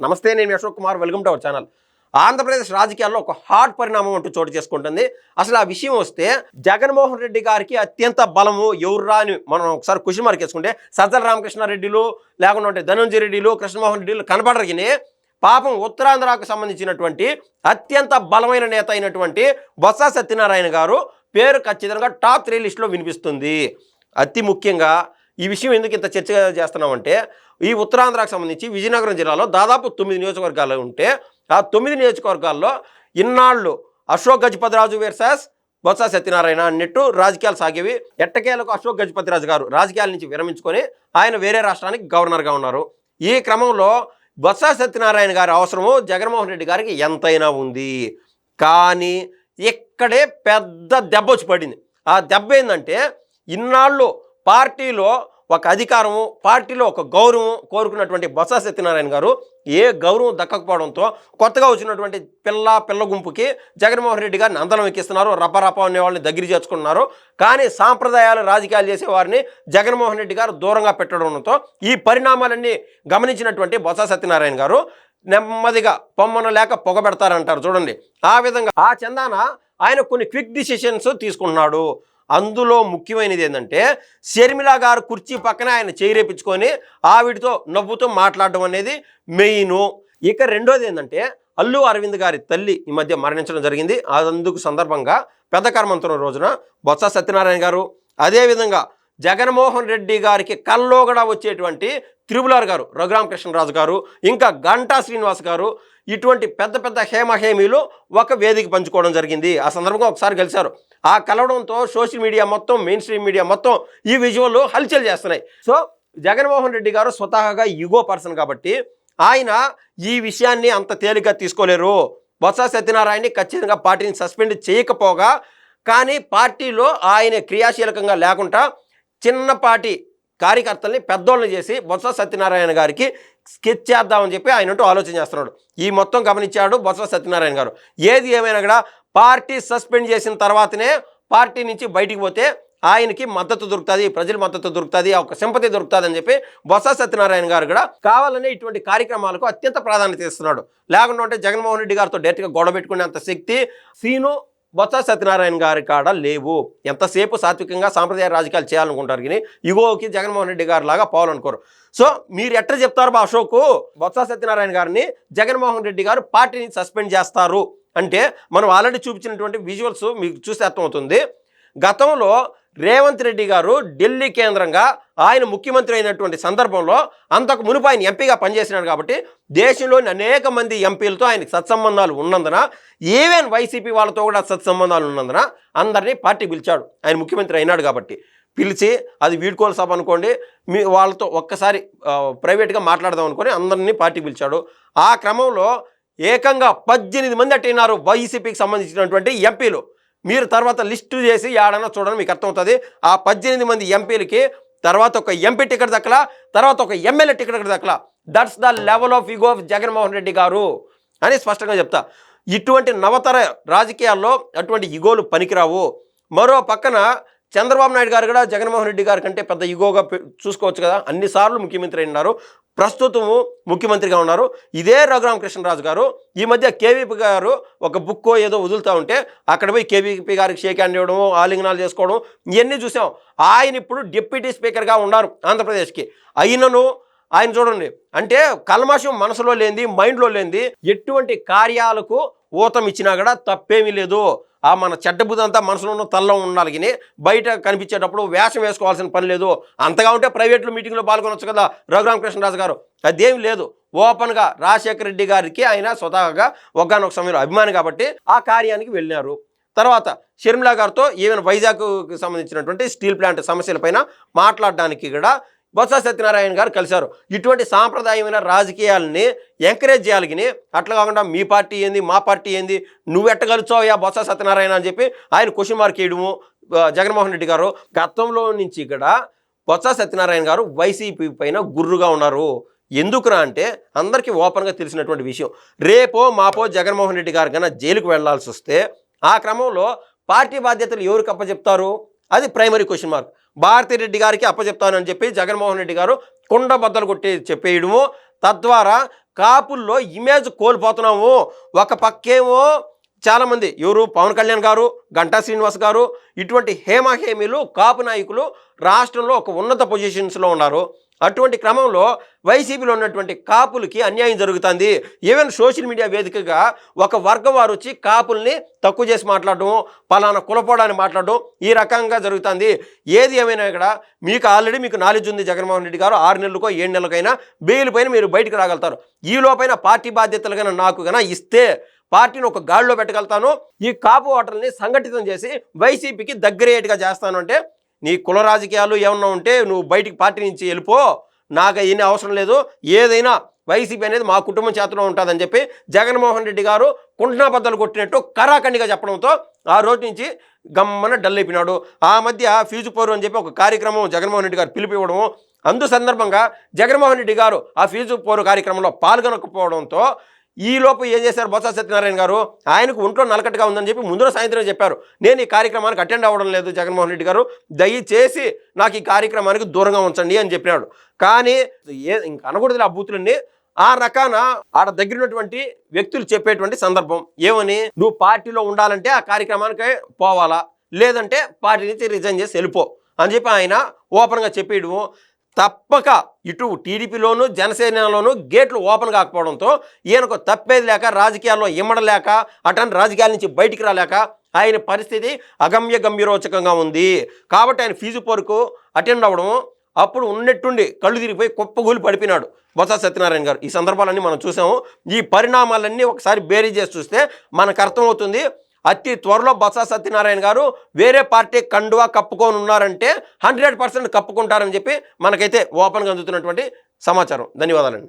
నమస్తే నేను Ashok Kumar. Welcome to our channel. Andhra Pradesh రాజకీయాల్లో ఒక హాట్ పరిణామం అంటూ చోటు చేసుకుంటుంది. అసలు ఆ విషయం వస్తే జగన్మోహన్ రెడ్డి గారికి అత్యంత బలము ఎవర్రా అని మనం ఒకసారి క్వశ్చన్ మార్క్ వేసుకుంటే సజ్జల రామకృష్ణారెడ్డిలు లేకుండా ధనంజయ రెడ్డిలు కృష్ణమోహన్ రెడ్డిలు కనపడరగిని పాపం ఉత్తరాంధ్రకు సంబంధించినటువంటి అత్యంత బలమైన నేత అయినటువంటి బొత్స సత్యనారాయణ గారు పేరు ఖచ్చితంగా టాప్ త్రీ లిస్టులో వినిపిస్తుంది. అతి ముఖ్యంగా ఈ విషయం ఎందుకు ఇంత చర్చ చేస్తున్నామంటే ఈ ఉత్తరాంధ్రకు సంబంధించి విజయనగరం జిల్లాలో దాదాపు తొమ్మిది నియోజకవర్గాలు ఉంటే ఆ తొమ్మిది నియోజకవర్గాల్లో ఇన్నాళ్ళు అశోక్ గజపతిరాజు వెర్సెస్ బొత్స సత్యనారాయణ అన్నట్టు రాజకీయాలు సాగేవి. ఎట్టకేలకు అశోక్ గజపతిరాజు గారు రాజకీయాల నుంచి విరమించుకొని ఆయన వేరే రాష్ట్రానికి గవర్నర్గా ఉన్నారు. ఈ క్రమంలో బొత్స సత్యనారాయణ గారి అవసరము జగన్మోహన్ రెడ్డి గారికి ఎంతైనా ఉంది. కానీ ఇక్కడే పెద్ద దెబ్బ వచ్చి పడింది. ఆ దెబ్బ ఏంటంటే ఇన్నాళ్ళు పార్టీలో ఒక అధికారము పార్టీలో ఒక గౌరవం కోరుకున్నటువంటి బొత్స సత్యనారాయణ గారు ఏ గౌరవం దక్కకపోవడంతో కొత్తగా వచ్చినటువంటి పిల్ల పిల్ల గుంపుకి జగన్మోహన్ రెడ్డి గారిని అందలం ఎక్కిస్తున్నారు రపరప అనే వాళ్ళని దగ్గర చేర్చుకున్నారు కానీ సాంప్రదాయాలు రాజకీయాలు చేసే వారిని జగన్మోహన్ రెడ్డి గారు దూరంగా పెట్టడంతో ఈ పరిణామాలన్నీ గమనించినటువంటి బొత్స సత్యనారాయణ గారు నెమ్మదిగా పొమ్మన లేక పొగబెడతారంటారు. చూడండి ఆ విధంగా ఆ చందాన ఆయన కొన్ని క్విక్ డిసిషన్స్ తీసుకున్నాడు అందులో ముఖ్యమైనది ఏంటంటే షర్మిల గారు కుర్చీ పక్కన ఆయన చేయిరేపించుకొని ఆవిడతో నవ్వుతో మాట్లాడడం అనేది మెయిన్. ఇక రెండోది ఏంటంటే అల్లు అరవింద్ గారి తల్లి ఈ మధ్య మరణించడం జరిగింది. అందుకు సందర్భంగా పెద్ద కర్మంతరం రోజున బొత్స సత్యనారాయణ గారు అదేవిధంగా జగన్మోహన్ రెడ్డి గారికి కల్లో కూడా వచ్చేటువంటి త్రిబులార్ గారు రఘురామకృష్ణరాజు గారు ఇంకా గంటా శ్రీనివాస్ గారు ఇటువంటి పెద్ద పెద్ద హేమహేమీలు ఒక వేదిక పంచుకోవడం జరిగింది. ఆ సందర్భంగా ఒకసారి కలిశారు ఆ కలవడంతో సోషల్ మీడియా మొత్తం మెయిన్ స్ట్రీమ్ మీడియా మొత్తం ఈ విజువల్ హల్చల్ చేస్తున్నాయి. సో జగన్మోహన్ రెడ్డి గారు స్వతహాగా యుగో పర్సన్ కాబట్టి ఆయన ఈ విషయాన్ని అంత తేలిగ్గా తీసుకోలేరు. బొత్స సత్యనారాయణని ఖచ్చితంగా పార్టీని సస్పెండ్ చేయకపోగా కానీ పార్టీలో ఆయన క్రియాశీలకంగా లేకుండా చిన్నపాటి కార్యకర్తల్ని పెద్దోళ్ళని చేసి బొత్స సత్యనారాయణ గారికి స్కెచ్ చేద్దామని చెప్పి ఆయన అంటూ ఆలోచన చేస్తున్నాడు. ఈ మొత్తం గమనించాడు బొత్స సత్యనారాయణ గారు. ఏది ఏమైనా కూడా పార్టీ సస్పెండ్ చేసిన తర్వాతనే పార్టీ నుంచి బయటికి పోతే ఆయనకి మద్దతు దొరుకుతుంది ప్రజల మద్దతు దొరుకుతుంది ఒక సింపతి దొరుకుతుంది అని చెప్పి బొత్స సత్యనారాయణ గారు కూడా కావాలనే ఇటువంటి కార్యక్రమాలకు అత్యంత ప్రాధాన్యత ఇస్తున్నాడు. లేకుండా ఉంటే జగన్మోహన్ రెడ్డి గారితో డైరెక్ట్గా గొడవ పెట్టుకునేంత శక్తి సీను బొత్స సత్యనారాయణ గారి కాడ లేవు. ఎంతసేపు సాత్వికంగా సాంప్రదాయ రాజకీయాలు చేయాలనుకుంటారు కానీ ఇగోకి జగన్మోహన్ రెడ్డి గారి లాగా పోవాలనుకోరు సో మీరు ఎట్లా చెప్తారు బా అశోక్? బొత్స సత్యనారాయణ గారిని జగన్మోహన్ రెడ్డి గారు పార్టీని సస్పెండ్ చేస్తారు. అంటే మనం ఆల్రెడీ చూపించినటువంటి విజువల్స్ మీకు చూస్తే అర్థమవుతుంది. గతంలో రేవంత్ రెడ్డి గారు ఢిల్లీ కేంద్రంగా ఆయన ముఖ్యమంత్రి అయినటువంటి సందర్భంలో అంతకు మునుపు ఆయన ఎంపీగా పనిచేసినాడు కాబట్టి దేశంలోని అనేక మంది ఎంపీలతో ఆయనకు సత్సంబంధాలు ఉన్నందున ఈవెన్ వైసీపీ వాళ్ళతో కూడా సత్సంబంధాలు ఉన్నందున అందరినీ పార్టీ పిలిచాడు. ఆయన ముఖ్యమంత్రి అయినాడు కాబట్టి పిలిచి అది వీడ్కోలు సభ అనుకోండి మీ వాళ్ళతో ఒక్కసారి ప్రైవేట్గా మాట్లాడదాం అనుకొని అందరినీ పార్టీ పిలిచాడు. ఆ క్రమంలో ఏకంగా పద్దెనిమిది మంది అట్టినారు వైసీపీకి సంబంధించినటువంటి ఎంపీలు. మీరు తర్వాత లిస్టు చేసి ఏడన్నా చూడండి మీకు అర్థమవుతుంది. ఆ పద్దెనిమిది మంది ఎంపీలకి తర్వాత ఒక ఎంపీ టికెట్ దక్కలా తర్వాత ఒక MLA ticket దక్కలా. That's the level of ego of Jaganmohan Reddy garu అని స్పష్టంగా చెప్తా. ఇటువంటి నవతర రాజకీయాల్లో అటువంటి ఇగోలు పనికిరావు. మరో పక్కన చంద్రబాబు నాయుడు గారు కూడా జగన్మోహన్ రెడ్డి గారి కంటే పెద్ద ఇగోగా చూసుకోవచ్చు కదా. అన్నిసార్లు ముఖ్యమంత్రి అయినారు. ప్రస్తుతము ముఖ్యమంత్రిగా ఉన్నారు. ఇదే రఘురామకృష్ణరాజు గారు. ఈ మధ్య కేవీపీ గారు ఒక బుక్కో ఏదో వదులుతూ ఉంటే అక్కడ పోయి కేవీపీ గారికి షేక్ హ్యాండ్ ఇవ్వడం ఆలింగనాలు చేసుకోవడం ఇవన్నీ చూసాం. ఆయన ఇప్పుడు డిప్యూటీ స్పీకర్గా ఉన్నారు ఆంధ్రప్రదేశ్కి. అయినను ఆయన చూడండి. అంటే కల్మాషం మనసులో లేనిది మైండ్లో లేనిది ఎటువంటి కార్యాలకు ఊతం ఇచ్చినా కూడా తప్పేమీ లేదు. ఆ మన చెడ్డబుద్ధి అంతా మనసులో ఉన్న తల్లో ఉండాలి కానీ బయట కనిపించేటప్పుడు వేషం వేసుకోవాల్సిన పని లేదు. అంతగా ఉంటే ప్రైవేట్లో మీటింగ్లో పాల్గొనొచ్చు కదా రఘురామకృష్ణరాజు గారు. అదేం లేదు. ఓపెన్గా రాజశేఖర రెడ్డి గారికి ఆయన స్వతహాగా ఒకనొక సమయంలో అభిమాని కాబట్టి ఆ కార్యానికి వెళ్ళినారు తర్వాత షర్మిలా గారితో ఈవెన్ వైజాగ్కి సంబంధించినటువంటి స్టీల్ ప్లాంట్ సమస్యలపైన మాట్లాడడానికి కూడా బొత్స సత్యనారాయణ గారు కలిశారు. ఇటువంటి సాంప్రదాయమైన రాజకీయాలని ఎంకరేజ్ చేయాలి కానీ అట్లా కాకుండా మీ పార్టీ ఏంది మా పార్టీ ఏంది నువ్వు యా బొత్స సత్యనారాయణ అని చెప్పి ఆయన క్వశ్చన్ మార్క్ వేయడము జగన్మోహన్ రెడ్డి గారు గతంలో నుంచి ఇక్కడ బొత్స సత్యనారాయణ గారు వైసీపీ పైన గుర్రుగా ఉన్నారు. ఎందుకురా అంటే అందరికీ ఓపెన్గా తెలిసినటువంటి విషయం. రేపో మాపో జగన్మోహన్ రెడ్డి గారు కన్నా జైలుకు వెళ్ళాల్సి వస్తే ఆ క్రమంలో పార్టీ బాధ్యతలు ఎవరికి అప్పచెప్తారు? అది primary question mark Bharathi Reddy గారికి అప్పచెప్తానని చెప్పి జగన్మోహన్ రెడ్డి గారు కుండ బద్దలు కొట్టి చెప్పేయడము. తద్వారా కాపుల్లో ఇమేజ్ కోల్పోతున్నాము. ఒక పక్కేమో చాలామంది ఎవరు పవన్ కళ్యాణ్ గారు గంటా శ్రీనివాస్ గారు ఇటువంటి హేమహేమీలు కాపు నాయకులు రాష్ట్రంలో ఒక ఉన్నత పొజిషన్స్లో ఉన్నారు. అటువంటి క్రమంలో వైసీపీలో ఉన్నటువంటి కాపులకి అన్యాయం జరుగుతుంది. ఈవెన్ సోషల్ మీడియా వేదికగా ఒక వర్గం వారు వచ్చి కాపుల్ని తక్కువ చేసి మాట్లాడడం పలానా కులపోడాన్ని మాట్లాడడం ఈ రకంగా జరుగుతుంది. ఏది ఏమైనా ఇక్కడ మీకు ఆల్రెడీ మీకు నాలెడ్జ్ ఉంది జగన్మోహన్ రెడ్డి గారు ఆరు నెలలకో ఏడు నెలలకైనా బెయిల్ పైన మీరు బయటకు రాగలుగుతారు. ఈ లోపైన పార్టీ బాధ్యతలు కన్నా నాకు కన్నా ఇస్తే పార్టీని ఒక గాడిలో పెట్టగలుగుతాను. ఈ కాపు ఓటర్ని సంఘటితం చేసి వైసీపీకి దగ్గరయ్యేట్టుగా చేస్తాను అంటే నీ కుల రాజకీయాలు ఏమన్నా ఉంటే నువ్వు బయటికి పార్టీ నుంచి వెళ్ళిపో నాకు ఏమీ అవసరం లేదు. ఏదైనా వైసీపీ అనేది మా కుటుంబం చేతిలో ఉంటుందని చెప్పి జగన్మోహన్ రెడ్డి గారు కుంఠనాబద్దలు కొట్టినట్టు కరాఖండిగా చెప్పడంతో ఆ రోజు నుంచి గమ్మన డల్ అయిపోయినాడు. ఆ మధ్య ఫీజు పోరు అని చెప్పి ఒక కార్యక్రమం జగన్మోహన్ రెడ్డి గారు పిలిపివ్వడము. ఇవ్వడము అందు సందర్భంగా జగన్మోహన్ రెడ్డి గారు ఆ ఫీజు పోరు కార్యక్రమంలో పాల్గొనకపోవడంతో ఈలోపు ఏం చేశారు బొత్స సత్యనారాయణ గారు? ఆయనకు ఒంట్లో నలకట్టుగా ఉందని చెప్పి ముందున సాయంత్రం చెప్పారు. నేను ఈ కార్యక్రమానికి అటెండ్ అవ్వడం లేదు జగన్మోహన్ రెడ్డి గారు. దయచేసి నాకు ఈ కార్యక్రమానికి దూరంగా ఉంచండి అని చెప్పినాడు. కానీ ఏ ఇంక అనకూడదు ఆ బూతులన్నీ. ఆ రకాన ఆడ దగ్గర ఉన్నటువంటి వ్యక్తులు చెప్పేటువంటి సందర్భం. ఏమని? నువ్వు పార్టీలో ఉండాలంటే ఆ కార్యక్రమానికి పోవాలా? లేదంటే పార్టీ నుంచి రిజైన్ చేసి వెళ్ళిపో అని చెప్పి ఆయన ఓపెన్గా చెప్పేయడము. తప్పక ఇటు టీడీపీలోను జనసేనలోనూ గేట్లు ఓపెన్ కాకపోవడంతో ఈయనకు తప్పేది లేక రాజకీయాల్లో ఇమ్మడలేక అటన్ రాజకీయాల నుంచి బయటికి రాలేక ఆయన పరిస్థితి అగమ్య గంభీరోచకంగా ఉంది. కాబట్టి ఆయన ఫీజు పొరకు అటెండ్ అవ్వడం అప్పుడు ఉన్నట్టుండి కళ్ళు తిరిగిపోయి కుప్పగూలి పడిపోయినాడు బొత్స సత్యనారాయణ గారు. ఈ సందర్భాలన్నీ మనం చూసాము. ఈ పరిణామాలన్నీ ఒకసారి బేరీ చేసి చూస్తే మనకు అర్థమవుతుంది అతి త్వరలో బొత్స సత్యనారాయణ గారు వేరే పార్టీ కండువా కప్పుకొని ఉన్నారంటే హండ్రెడ్ పర్సెంట్ కప్పుకుంటారని చెప్పి మనకైతే ఓపెన్గా అందుతున్నటువంటి సమాచారం. ధన్యవాదాలండి.